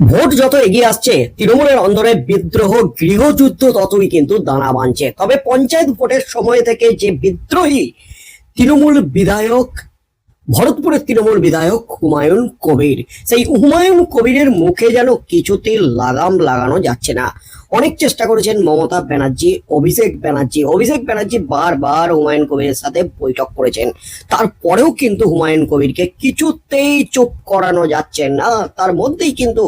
Vote যত এগিয়ে আসছে, তৃণমূলের অন্দরে বিদ্রোহ, গৃহযুদ্ধ ততই কিন্তু দানা বাঁধছে। তবে পঞ্চায়েত ভোটের সময় থেকে যে বিদ্রোহী তৃণমূল বিধায়ক, ভরতপুরের তৃণমূল বিধায়ক হুমায়ুন কবির, সেই হুমায়ুন কবিরের মুখে যেন কিছুতে লাগাম লাগানো যাচ্ছে না। অনেক চেষ্টা করেছেন মমতা ব্যানার্জি, অভিষেক ব্যানার্জি। অভিষেক ব্যানার্জি বারবার হুমায়ুন কবিরের সাথে বৈঠক করেছেন। তারপরেও কিন্তু হুমায়ুন কবিরকে কিছুতেই চুপ করানো যাচ্ছে না। তার মধ্যেই কিন্তু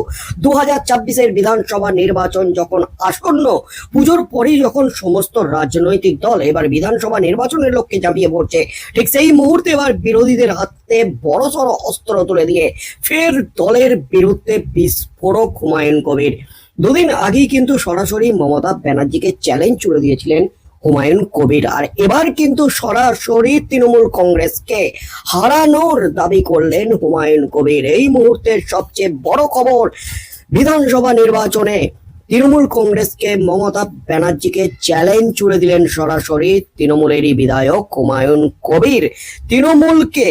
দু হাজার ছাব্বিশের বিধানসভা নির্বাচন যখন আসন্ন, পুজোর পরেই যখন সমস্ত রাজনৈতিক দল এবার বিধানসভা নির্বাচনের লক্ষ্যে ঝাঁপিয়ে পড়ছে, ঠিক সেই মুহূর্তে এবার বিরোধীদের হাতে বড়সড় অস্ত্র তুলে দিয়ে ফের দলের বিরুদ্ধে বিস্ফোরক হুমায়ুন কবির। দুদিন আগেই কিন্তু সরাসরি মমতা ব্যানার্জিকে চ্যালেঞ্জ ছুড়ে দিয়েছিলেন হুমায়ুন কবির। আর এবার কিন্তু সরাসরি তৃণমূল কংগ্রেসকে হারানোর দাবি করলেন হুমায়ুন কবির। এই মুহূর্তের সবচেয়ে বড় খবর বিধানসভা নির্বাচনে তৃণমূল কংগ্রেসকে মমতা ব্যানার্জিকে চ্যালেঞ্জ ছুড়ে দিলেন সরাসরি তৃণমূলেরই বিধায়ক হুমায়ুন কবির। তৃণমূলকে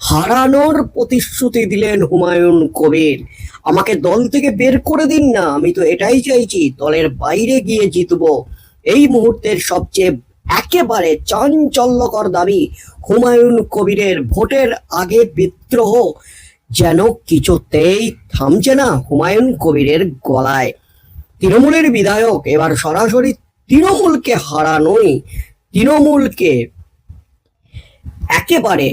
হারানোর প্রতিশ্রুতি দিলেন হুমায়ুন কবির। আমাকে দল থেকে বের করে দিন না, আমি তো এটাই চাইছি, দলের বাইরে গিয়ে জিতবো। এই মুহূর্তের সবচেয়ে একেবারে চাঞ্চল্যকর দাবি হুমায়ুন কবিরের ভোটের আগে বিদ্রোহ। যেন কিছুতেই থামছে না হুমায়ুন কবিরের গলায়। তৃণমূলের বিধায়ক, এবার সরাসরি তৃণমূলকে হারানোই। তৃণমূলকে একেবারে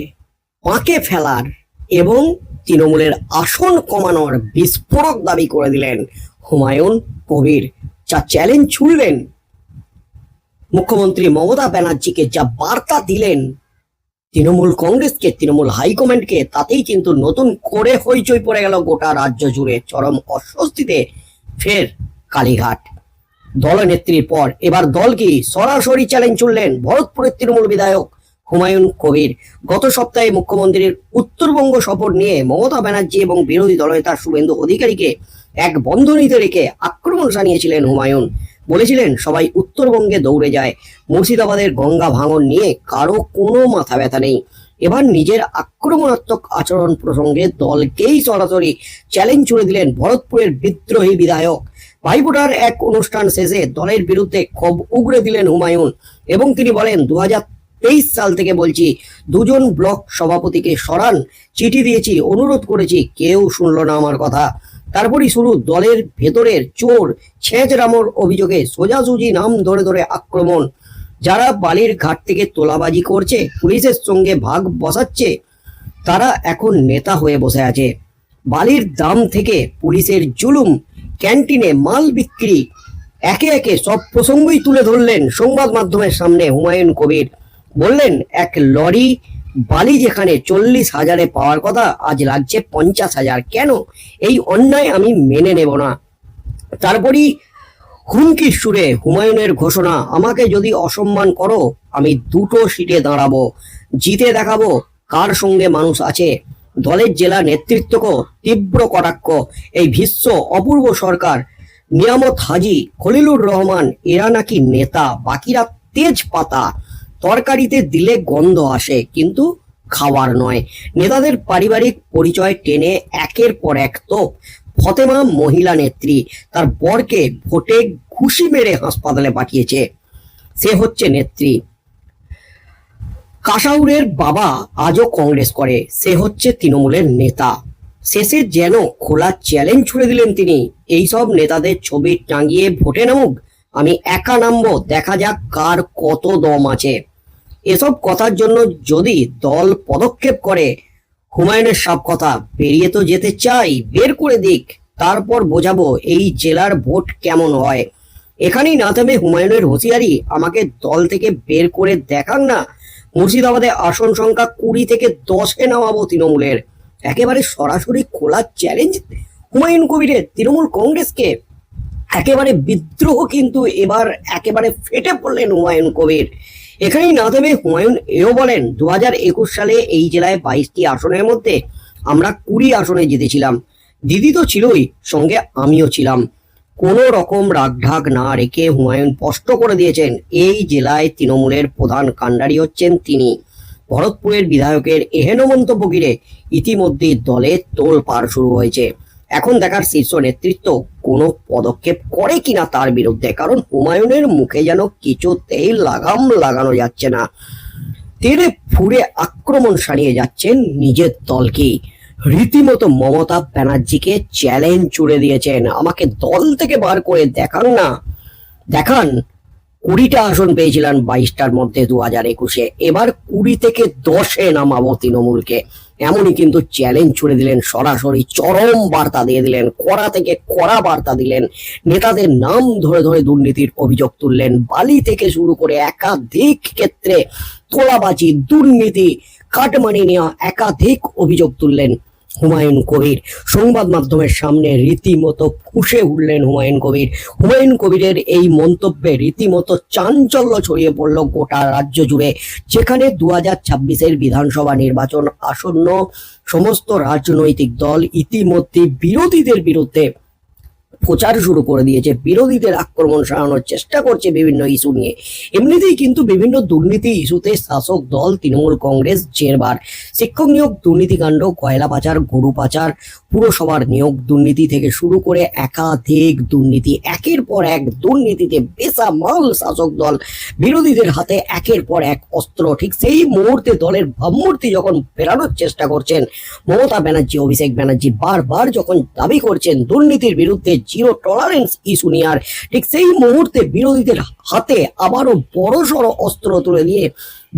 পাঁকে ফেলার এবং তৃণমূলের আসন কমানোর বিস্ফোরক দাবি করে দিলেন হুমায়ুন কবির। যা চ্যালেঞ্জ ছুড়লেন। মুখ্যমন্ত্রী মমতা ব্যানার্জিকে যা বার্তা দিলেন, তৃণমূল কংগ্রেসকে, তৃণমূল হাইকমান্ডকে, তাতেই কিন্তু নতুন করে হইচই পড়ে গেল গোটা রাজ্য জুড়ে। চরম অস্বস্তিতে ফের কালীঘাট। দলনেত্রীর পর এবার দল কি সরাসরি চ্যালেঞ্জ ছুড়লেন ভরতপুরের তৃণমূল বিধায়ক হুমায়ুন কবির। গত সপ্তাহে মুখ্যমন্ত্রীর উত্তরবঙ্গ সফর নিয়ে মমতা ব্যানার্জি এবং বিরোধী দলনেতা শুভেন্দু অধিকারীকে এক বন্ধনীতে রেখে আক্রমণ জানিয়েছিলেন হুমায়ুন। বলেছিলেন, সবাই উত্তরবঙ্গে দৌড়ে যায়। মুর্শিদাবাদের গঙ্গা ভাঙন নিয়ে কারও কোনো মাথা ব্যথা নেই। এবার নিজের আক্রমণাত্মক আচরণ প্রসঙ্গে দলকেই সরাসরি চ্যালেঞ্জ ছুড়ে দিলেন ভরতপুরের বিদ্রোহী বিধায়ক। ভাইফোঁটার এক অনুষ্ঠান শেষে দলের বিরুদ্ধে ক্ষোভ উগড়ে দিলেন হুমায়ুন এবং তিনি বলেন দু হাজার তেইশ সাল থেকে বলছি, দুজন ব্লক সভাপতিকে সরান, চিঠি দিয়েছি, অনুরোধ করেছি, কেউ শুনল না আমার কথা। তারপরই শুরু দলের ভেতরের চোর ছেঁচরামোর অভিযোগে সোজাসুজি নাম ধরে ধরে আক্রমণ। যারা বালির ঘাট থেকে তোলাবাজি করছে, পুলিশের সঙ্গে ভাগ বসাচ্ছে, তারা এখন নেতা হয়ে বসে আছে। বালির দাম থেকে পুলিশের জুলুম, ক্যান্টিনে মাল বিক্রি, একে একে সব প্রসঙ্গই তুলে ধরলেন সংবাদ মাধ্যমের সামনে হুমায়ুন কবির। বললেন, এক লরি বালি যেখানে চল্লিশ হাজারে পাওয়ার কথা, আজ লাগছে পঞ্চাশ হাজার। কেন? এই অন্যায় আমি মেনে নেব না। তারপরই হুমকির সুরে হুমায়ুনের ঘোষণা, আমাকে যদি অসম্মান করো, আমি দুটো সিটে দাঁড়াবো। জিতে দেখাবো কার সঙ্গে মানুষ আছে। দলের জেলা নেতৃত্বকে তীব্র কটাক্ষ। এই ভীষ্ম অপূর্ব সরকার, নিয়ামত হাজি খলিলুর রহমান, এরা নাকি নেতা, বাকিরা তেজ পাতা তরকারিতে দিলে গন্ধ আসে, কিন্তু খাওয়ার নয়। নেতাদের পারিবারিক পরিচয় টেনে একের পর এক তো ফতেমা মহিলা নেত্রী, তার বরকে ভোটে ঘুষি মেরে হাসপাতালে পাঠিয়েছে। সে হচ্ছে নেত্রী। কাসাউরের বাবা আজও কংগ্রেস করে, সে হচ্ছে তৃণমূলের নেতা। শেষে যেন খোলা চ্যালেঞ্জ ছুড়ে দিলেন তিনি, এইসব নেতাদের ছবি টাঙিয়ে ভোটে নামুক, আমি একা নামবো, দেখা যাক কার কত দম আছে। এসব কথার জন্য যদি দল পদক্ষেপ করে, হুমায়ুনের সব কথা বেরিয়ে তো যেতে চাই, বের করে দিক, তারপর বোঝাবো এই জেলার ভোট কেমন হয়। এখানেই না থেমে হুমায়ুনের হুঁশিয়ারি আমাকে দল থেকে বের করে দেখান না। মুর্শিদাবাদে আসন সংখ্যা কুড়ি থেকে দশে নামাবো তৃণমূলের। একেবারে সরাসরি খোলা চ্যালেঞ্জ হুমায়ুন কবিরের তৃণমূল কংগ্রেসকে। একেবারে বিদ্রোহ কিন্তু এবার একেবারে ফেটে পড়লেন হুমায়ুন কবির। এখানেই না হুমায়ুন এও বলেন দু সালে এই জেলায় বাইশটি আসনের মধ্যে আমরা কুড়ি আসনে জিতেছিলাম। দিদি তো ছিলই, সঙ্গে আমিও ছিলাম। কোনো রকম রাগঢাক না রেখে হুমায়ুন স্পষ্ট করে দিয়েছেন, এই জেলায় তৃণমূলের প্রধান কাণ্ডারি হচ্ছেন তিনি। ভরতপুরের বিধায়কের এহেন মন্তব্য ঘিরে ইতিমধ্যেই দলে তোলপাড় শুরু হয়েছে। এখন দেখার শীর্ষ নেতৃত্ব কোনো পদক্ষেপ করে কিনা তার বিরুদ্ধে, কারণ হুমায়ুনের মুখে যেন কিছুতেই লাগাম লাগানো যাচ্ছে না। তেড়ে ফুড়ে আক্রমণ সারিয়ে যাচ্ছেন নিজের দলকেই রীতিমতো মমতা ব্যানার্জিকে চ্যালেঞ্জ ছুড়ে দিয়েছেন। আমাকে দল থেকে বার করে দেখান না। দেখান কুড়িটা আসন পেয়েছিলেন বাইশটার মধ্যে দু হাজার একুশে। এবার কুড়ি থেকে দশে নামাবো তৃণমূলকে। এমনই কিন্তু চ্যালেঞ্জ ছুড়ে দিলেন সরাসরি, চরম বার্তা দিয়ে দিলেন, কড়া থেকে কড়া বার্তা দিলেন। নেতাদের নাম ধরে ধরে দুর্নীতির অভিযোগ তুললেন। বালি থেকে শুরু করে একাধিক ক্ষেত্রে তোলাবাজি, দুর্নীতি, কাটমানি নেওয়া একাধিক অভিযোগ তুললেন। হুমায়ুন কবির। সংবাদ মাধ্যমের সামনে রীতিমতো ফুসে উঠলেন হুমায়ুন কবির। হুমায়ুন কবিরের এই মন্তব্যে রীতিমতো চাঞ্চল্য ছড়িয়ে পড়ল গোটা রাজ্য জুড়ে, যেখানে দু হাজার ছাব্বিশের বিধানসভা নির্বাচন আসন্ন সমস্ত রাজনৈতিক দল ইতিমধ্যে বিরোধীদের বিরুদ্ধে প্রচার শুরু করে দিয়েছে। বিরোধীদের আক্রমণ সারানোর চেষ্টা করছে বিভিন্ন ইস্যু নিয়ে। এমনিতেই কিন্তু বিভিন্ন দুর্নীতি ইস্যুতে শাসক দল, তৃণমূল কংগ্রেস জেরবার। শিক্ষক নিয়োগ দুর্নীতিকাণ্ড কয়লা পাচার, গরু পাচার, পুরসভার নিয়োগ দুর্নীতি থেকে শুরু করে একাধিক দুর্নীতি। একের পর এক দুর্নীতিতে বেসামাল শাসক দল। বিরোধীদের হাতে একের পর এক অস্ত্র। ঠিক সেই মুহূর্তে দলের ভাবমূর্তি যখন ফেরানোর চেষ্টা করছেন, মমতা ব্যানার্জি, অভিষেক ব্যানার্জি বারবার যখন দাবি করছেন, দুর্নীতির বিরুদ্ধে জিরো টলারেন্স ইস্যু নেওয়ার ঠিক সেই মুহূর্তে বিরোধীদের হাতে আবারও বড়সড় অস্ত্র তুলে দিয়ে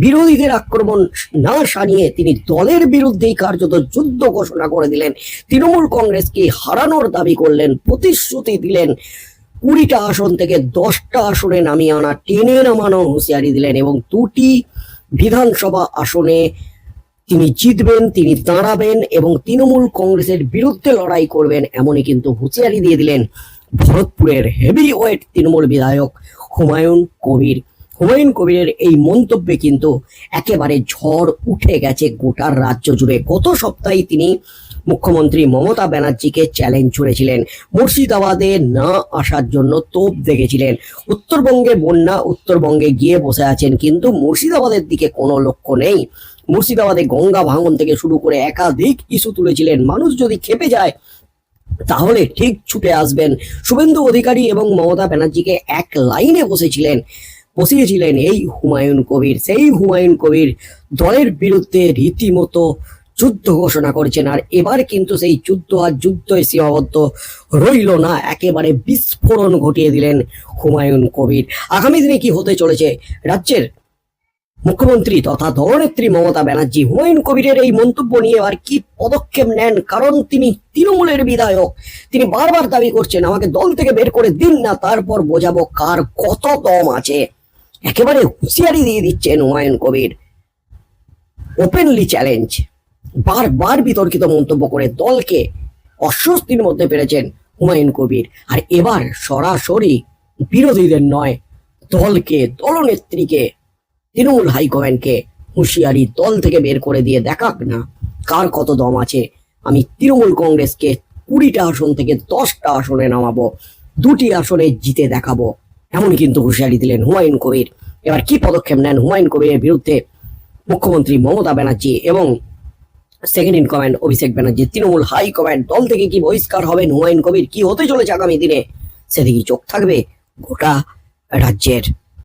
বিরোধীদের আক্রমণ না সারিয়ে তিনি দলের বিরুদ্ধেই কার্যত যুদ্ধ ঘোষণা করে দিলেন। তৃণমূল কংগ্রেসকে হারানোর দাবি করলেন, প্রতিশ্রুতি দিলেন, কুড়িটা আসন থেকে দশটা আসনে নামিয়ে আনা, টেনে নামানো হুঁশিয়ারি দিলেন এবং দুটি বিধানসভা আসনে তিনি জিতবেন, তিনি দাঁড়াবেন এবং তৃণমূল কংগ্রেসের বিরুদ্ধে লড়াই করবেন এমনই কিন্তু হুঁশিয়ারি দিয়ে দিলেন ভরতপুরের হেভি ওয়েট তৃণমূল বিধায়ক হুমায়ুন কবির। হুমায়ুন কবিরের এই মন্তব্যে কিন্তু একেবারে ঝড় উঠে গেছে গোটার রাজ্য জুড়ে। গত সপ্তাহে তিনি মুখ্যমন্ত্রী মমতা ব্যানার্জিকে চ্যালেঞ্জ ছুড়েছিলেন। মুর্শিদাবাদে না আসার জন্য তোপ দেখেছিলেন। উত্তরবঙ্গে বন্যা, উত্তরবঙ্গে গিয়ে বসে আছেন কিন্তু মুর্শিদাবাদের দিকে কোনো লক্ষ্য নেই। মুর্শিদাবাদে গঙ্গা ভাঙন থেকে শুরু করে একাধিক ইস্যু তুলেছিলেন। মানুষ যদি খেপে যায়, তাহলে ঠিক ছুটে আসবেন। শুভেন্দু অধিকারী এবং মমতা ব্যানার্জিকে এক লাইনে বসেছিলেন, বসিয়েছিলেন এই হুমায়ুন কবির। সেই হুমায়ুন কবির দলের বিরুদ্ধে রীতিমতো যুদ্ধ ঘোষণা করেছেন। আর এবার কিন্তু সেই যুদ্ধ আর যুদ্ধ সীমাবদ্ধ রইল না, একেবারে বিস্ফোরণ ঘটিয়ে দিলেন হুমায়ুন কবির। আগামী দিনে কি হতে চলেছে? রাজ্যের মুখ্যমন্ত্রী তথা দলনেত্রী মমতা ব্যানার্জি হুমায়ুন কবিরের এই মন্তব্য নিয়ে আর কি পদক্ষেপ নেন? কারণ তিনি তৃণমূলের বিধায়ক। তিনি বারবার দাবি করছেন, আমাকে দল থেকে বের করে দিন না, তারপর বোঝাবো কার কত দম আছে। একেবারে হুঁশিয়ারি দিয়ে দিচ্ছেন হুমায়ুন কবির। ওপেনলি চ্যালেঞ্জ বারবার বিতর্কিত মন্তব্য করে দলকে অস্বস্তির মধ্যে পেরেছেন হুমায়ুন কবির। আর এবার সরাসরি বিরোধীদের নয়, দলকে, দলনেত্রীকে তৃণমূল হাইকমান্ডকে হুঁশিয়ারি দল থেকে বের করে দিয়ে দেখাক না। কার কত দম আছে? আমি তৃণমূল কংগ্রেসকে কুড়িটা আসন থেকে দশটা আসনে নামাবো, দুটি আসনে জিতে দেখাবো। এমনই কিন্তু হুঁশিয়ারি দিলেন হুমায়ুন কবির। এবার কি পদক্ষেপ নেন হুমায়ুন কবিরের বিরুদ্ধে মুখ্যমন্ত্রী মমতা ব্যানার্জি এবং second in command Abhishek Banerjee? Trinamool high command দল থেকে কি বহিষ্কার হবেন হুমায়ুন কবির? কি হতে চলেছে আগামী দিনে? সেদিকে চোখ থাকবে গোটা রাজ্যের